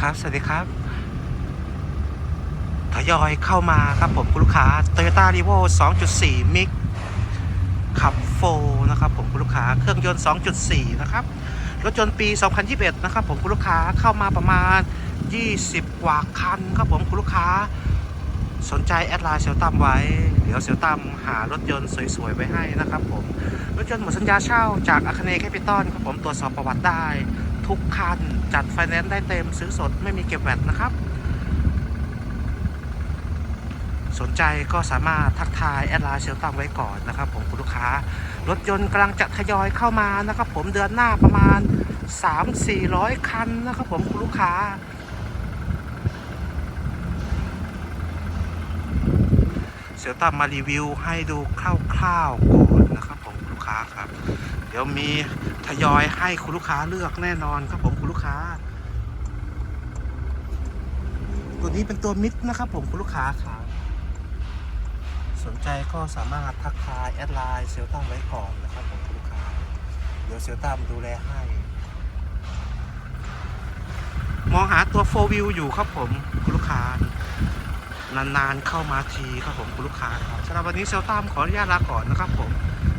ครับ สวัสดีครับ ทยอยเข้ามาครับผมคุณลูกค้า Toyota r e v o 2.4 Mix ขับโฟนะครับผมคุณลูกค้า เครื่องยนต์ 2.4 นะครับ รถยนต์ปี 2021 นะครับผมคุณลูกค้าเข้ามาประมาณ 20 กว่าคันครับผมคุณลูกค้า สนใจแอดไลน์เซลตัมไว้ เดี๋ยวเซลตัมหารถยนต์สวยๆไว้ให้นะครับผม รถยนต์หมดสัญญาเช่าจากอาคเนแคปิตอลครับผมตรวจสอบประวัติได้ ทุกคัน จัดไฟแนนซ์ได้เต็มซื้อสดไม่มีเก็บแวตนะครับ สนใจก็สามารถทักทายแอดไลน์เซลตัมไว้ก่อนนะครับ ผมคุณลูกค้า รถยนต์กำลังจะทยอยเข้ามานะครับ ผมเดือนหน้าประมาณ 3-400 คันนะครับ ผมคุณลูกค้าเซลตัมมารีวิวให้ดูคร่าวๆก่อนนะครับผมคุณลูกค้าครับ เดี๋ยวมีทยอยให้คุณลูกค้าเลือกแน่นอนครับผมคุณลูกค้า ตัวนี้เป็นตัวมิดนะครับผมคุณลูกค้าครับสนใจก็สามารถทักทายแอดไลน์เซลตัมไว้ก่อนนะครับผมคุณลูกค้า เดี๋ยวเซลตัมดูแลให้ มองหาตัวโฟวิวอยู่ครับผมคุณลูกค้านานๆเข้ามาทีครับผมคุณลูกค้าครับสำหรับวันนี้เซลตัมขออนุญาตลาก่อนนะครับผม